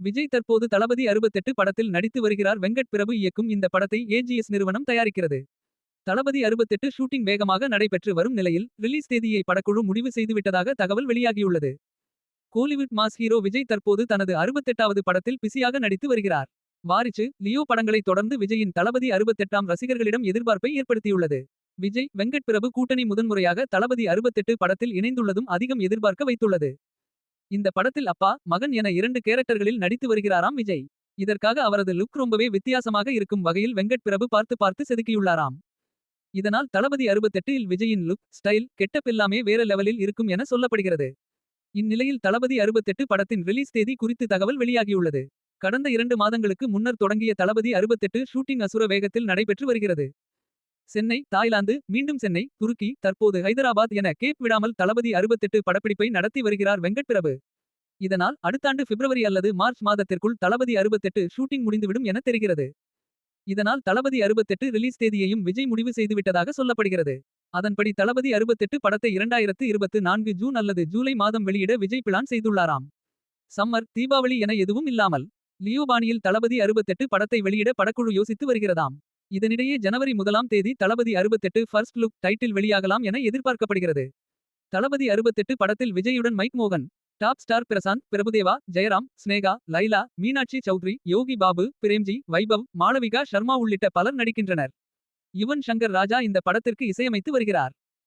விஜய் தற்போது தளபதி 68 படத்தில் நடித்து வருகிறார் வெங்கட் பிரபு இயக்கும் இந்த படத்தை ஏஜிஎஸ் நிறுவனம் தயாரிக்கிறது. தளபதி 68 ஷூட்டிங் வேகமாக நடைபெற்று வரும் நிலையில் ரிலீஸ் தேதியை படக்குழு முடிவு செய்துவிட்டதாக தகவல் வெளியாகியுள்ளது. கோலிவுட் மாஸ் ஹீரோ விஜய் தற்போது தனது 68வது படத்தில் பிஸியாக நடித்து வருகிறார். வாரிசு லியோ படங்களை தொடர்ந்து விஜயின் தளபதி 68ஆம் ரசிகர்களிடம் எதிர்பார்ப்பை ஏற்படுத்தியுள்ளது. விஜய் வெங்கட் பிரபு கூட்டணி முதன்முறையாக தளபதி 68 படத்தில் இணைந்துள்ளதும் அதிகம் எதிர்பார்க்க வைத்துள்ளது. இந்த படத்தில் அப்பா மகன் என இரண்டு கேரக்டர்களில் நடித்து வருகிறாராம் விஜய். இதற்காக அவரது லுக் ரொம்பவே வித்தியாசமாக இருக்கும் வகையில் வெங்கட் பிரபு பார்த்து பார்த்து செதுக்கியுள்ளாராம். இதனால் தளபதி 68 இல் விஜயின் லுக் ஸ்டைல் கெட்டப் எல்லாமே வேற லெவலில் இருக்கும் என சொல்லப்படுகிறது. இந்நிலையில் தளபதி 68 படத்தின் ரிலீஸ் தேதி குறித்து தகவல் வெளியாகியுள்ளது. கடந்த இரண்டு மாதங்களுக்கு முன்னர் தொடங்கிய தளபதி 68 ஷூட்டிங் அசுர வேகத்தில் நடைபெற்று வருகிறது. சென்னை தாய்லாந்து மீண்டும் சென்னை துருக்கி தற்போது ஹைதராபாத் என கேப் விடாமல் தளபதி 68 படப்பிடிப்பை நடத்தி வருகிறார் வெங்கட்பிரபு இதனால் அடுத்தாண்டு பிப்ரவரி அல்லது மார்ச் மாதத்திற்குள் தளபதி 68 ஷூட்டிங் முடிந்துவிடும் என தெரிகிறது. இதனால் தளபதி 68 ரிலீஸ் தேதியையும் விஜய் முடிவு செய்துவிட்டதாக சொல்லப்படுகிறது. அதன்படி தளபதி 68 படத்தை 2024 ஜூன் அல்லது ஜூலை மாதம் வெளியிட விஜய் பிளான் செய்துள்ளாராம். சம்மர் தீபாவளி என எதுவும் இல்லாமல். லியோபானியில் தளபதி 68 படத்தை வெளியிட படக்குழு யோசித்து வருகிறதாம். இதனிடையே ஜனவரி முதலாம் தேதி தளபதி 68 ஃபர்ஸ்ட் லுக் டைட்டில் வெளியாகலாம் என எதிர்பார்க்கப்படுகிறது. தளபதி 68 படத்தில் விஜயுடன் மைக் மோகன். டாப் ஸ்டார் பிரசாந்த் பிரபுதேவா ஜெயராம் ஸ்னேகா லைலா மீனாட்சி சௌத்ரி யோகி பாபு பிரேம்ஜி வைபவ் மாளவிகா ஷர்மா உள்ளிட்ட பலர் நடிக்கின்றனர். யுவன் சங்கர் ராஜா இந்த படத்திற்கு இசையமைத்து வருகிறார்.